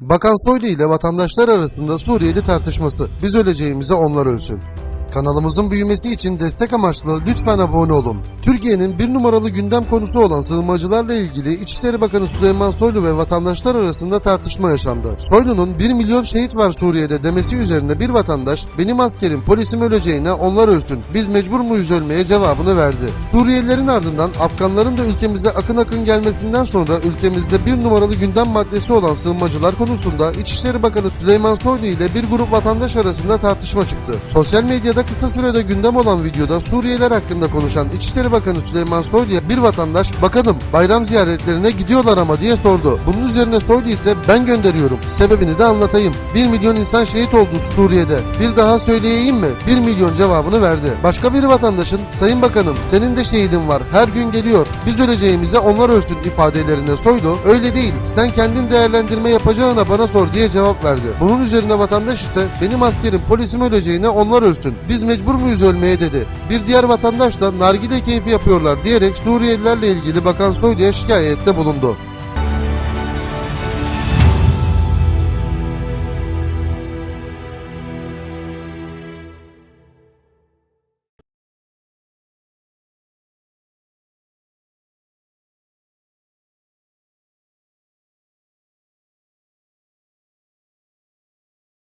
Bakan Soylu ile vatandaşlar arasında Suriyeli tartışması. Biz öleceğimize onlar ölsün. Kanalımızın büyümesi için destek amaçlı lütfen abone olun. Türkiye'nin bir numaralı gündem konusu olan sığınmacılarla ilgili İçişleri Bakanı Süleyman Soylu ve vatandaşlar arasında tartışma yaşandı. Soylu'nun 1 milyon şehit var Suriye'de demesi üzerine bir vatandaş benim askerim polisim öleceğine onlar ölsün biz mecbur muyuz ölmeye cevabını verdi. Suriyelilerin ardından Afganların da ülkemize akın akın gelmesinden sonra ülkemizde bir numaralı gündem maddesi olan sığınmacılar konusunda İçişleri Bakanı Süleyman Soylu ile bir grup vatandaş arasında tartışma çıktı. Sosyal medyada kısa sürede gündem olan videoda Suriyeliler hakkında konuşan İçişleri Bakanı Süleyman Soylu'ya bir vatandaş bakanım bayram ziyaretlerine gidiyorlar ama diye sordu. Bunun üzerine Soylu ise ben gönderiyorum. Sebebini de anlatayım. 1 milyon insan şehit oldu Suriye'de. Bir daha söyleyeyim mi? 1 milyon cevabını verdi. Başka bir vatandaşın Sayın Bakanım senin de şehidin var. Her gün geliyor. Biz öleceğimize onlar ölsün ifadelerine Soylu öyle değil. Sen kendin değerlendirme yapacağına bana sor diye cevap verdi. Bunun üzerine vatandaş ise benim askerim polisim öleceğine onlar ölsün. Biz mecbur muyuz ölmeye dedi. Bir diğer vatandaş da nargile keyfi yapıyorlar diyerek Suriyelilerle ilgili Bakan Soylu'ya şikayette bulundu.